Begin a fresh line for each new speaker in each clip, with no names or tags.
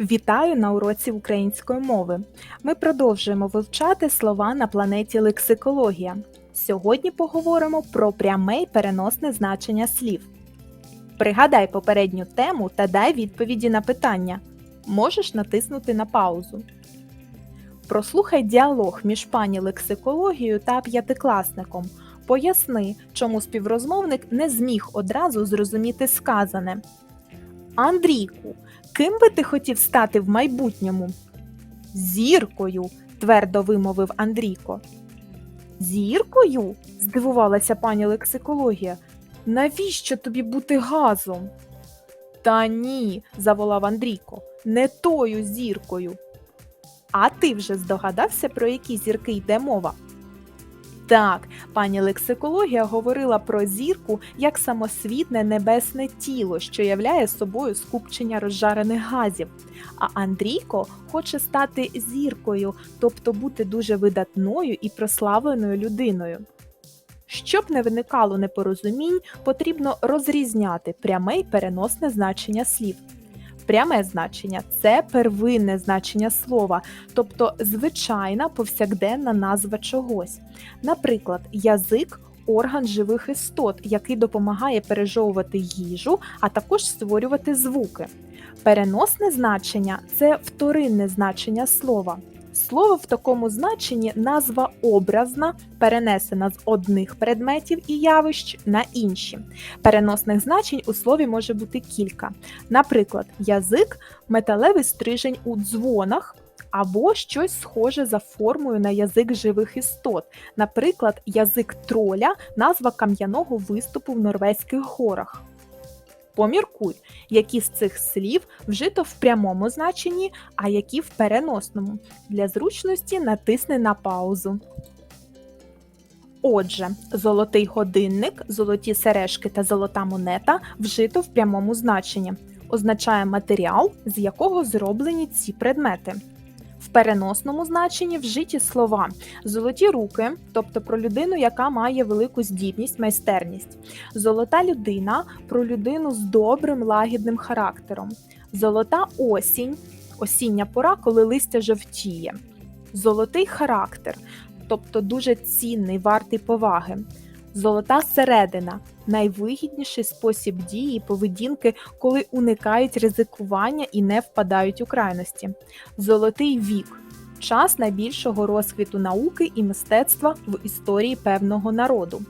Вітаю на уроці української мови. Ми продовжуємо вивчати слова на планеті лексикологія. Сьогодні поговоримо про пряме й переносне значення слів. Пригадай попередню тему та дай відповіді на питання. Можеш натиснути на паузу. Прослухай діалог між пані лексикологією та п'ятикласником. Поясни, чому співрозмовник не зміг одразу зрозуміти сказане. Андрійку, Ким би ти хотів стати в майбутньому? Зіркою, твердо вимовив Андрійко. Зіркою? здивувалася пані лексикологія. Навіщо тобі бути газом? Та ні, заволав Андрійко, не тою зіркою. А ти вже здогадався, про які зірки йде мова? Так, пані лексикологія говорила про зірку як самосвітне небесне тіло, що являє собою скупчення розжарених газів. А Андрійко хоче стати зіркою, тобто бути дуже видатною і прославленою людиною. Щоб не виникало непорозумінь, потрібно розрізняти пряме й переносне значення слів. Пряме значення це первинне значення слова, тобто звичайна повсякденна назва чогось. Наприклад, язик орган живих істот, який допомагає пережовувати їжу, а також створювати звуки. Переносне значення це вторинне значення слова. Слово в такому значенні назва образна, перенесена з одних предметів і явищ на інші. Переносних значень у слові може бути кілька. Наприклад, язик металевий стрижень у дзвонах. Або щось схоже за формою на язик живих істот, наприклад, язик троля, назва кам'яного виступу в Норвезьких горах. Поміркуй, які з цих слів вжито в прямому значенні, а які в переносному. Для зручності натисни на паузу. Отже, золотий годинник, золоті сережки та золота монета вжито в прямому значенні. Означає матеріал, з якого зроблені ці предмети. В переносному значенні вжиті слова. Золоті руки, тобто про людину, яка має велику здібність, майстерність, золота людина про людину з добрим лагідним характером, золота осінь, осіння пора, коли листя жовтіє, золотий характер, тобто дуже цінний, вартий поваги. Золота середина найвигідніший спосіб дії і поведінки, коли уникають ризикування і не впадають у крайності. Золотий вік час найбільшого розквіту науки і мистецтва в історії певного народу.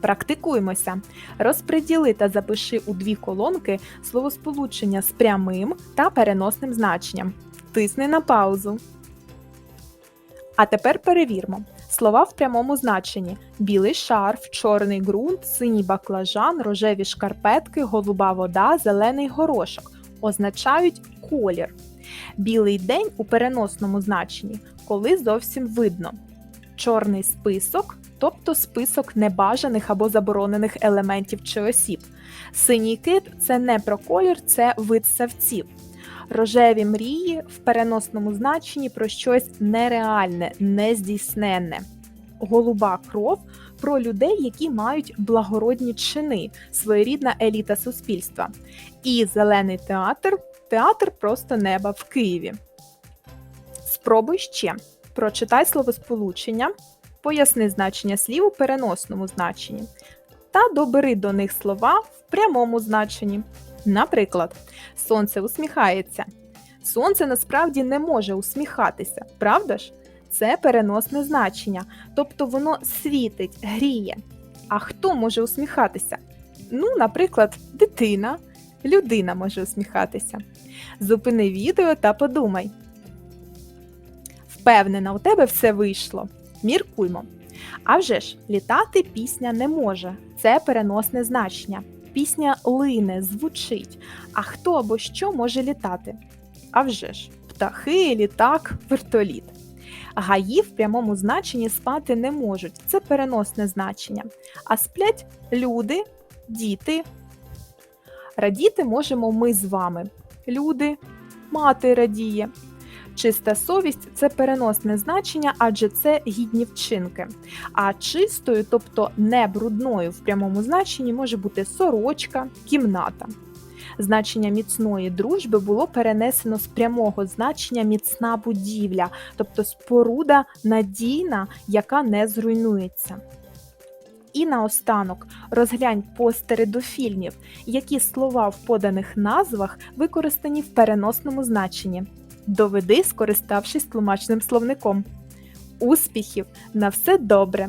Практикуємося. Розпреділи та запиши у дві колонки словосполучення з прямим та переносним значенням. Тисни на паузу. А тепер перевірмо. Слова в прямому значенні: білий шарф, чорний ґрунт, синій баклажан, рожеві шкарпетки, голуба вода, зелений горошок означають колір. Білий день у переносному значенні, коли зовсім видно. Чорний список, тобто список небажаних або заборонених елементів чи осіб. Синій кит це не про колір, це вид савців. Рожеві мрії в переносному значенні про щось нереальне, нездійсненне. Голуба кров про людей, які мають благородні чини, своєрідна еліта суспільства. І зелений театр театр просто неба в Києві. Спробуй ще. Прочитай словосполучення, поясни значення слів у переносному значенні та добери до них слова в прямому значенні. Наприклад, сонце усміхається. Сонце насправді не може усміхатися, правда ж? Це переносне значення, тобто воно світить, гріє. А хто може усміхатися? Ну, наприклад, дитина, людина може усміхатися. Зупини відео та подумай. Впевнена, у тебе все вийшло. Міркуймо. А вже ж, літати пісня не може. Це переносне значення. Пісня лине, звучить. А хто або що може літати? А вже ж, птахи, літак, вертоліт. Гаї в прямому значенні спати не можуть. Це переносне значення. А сплять люди, діти. Радіти можемо ми з вами. Люди, мати радіє. Чиста совість це переносне значення, адже це гідні вчинки. А чистою, тобто не брудною в прямому значенні, може бути сорочка, кімната. Значення міцної дружби було перенесено з прямого значення міцна будівля, тобто споруда надійна, яка не зруйнується. І наостанок розглянь постери до фільмів, які слова в поданих назвах використані в переносному значенні. Доведи, скориставшись тлумачним словником. Успіхів! На все добре!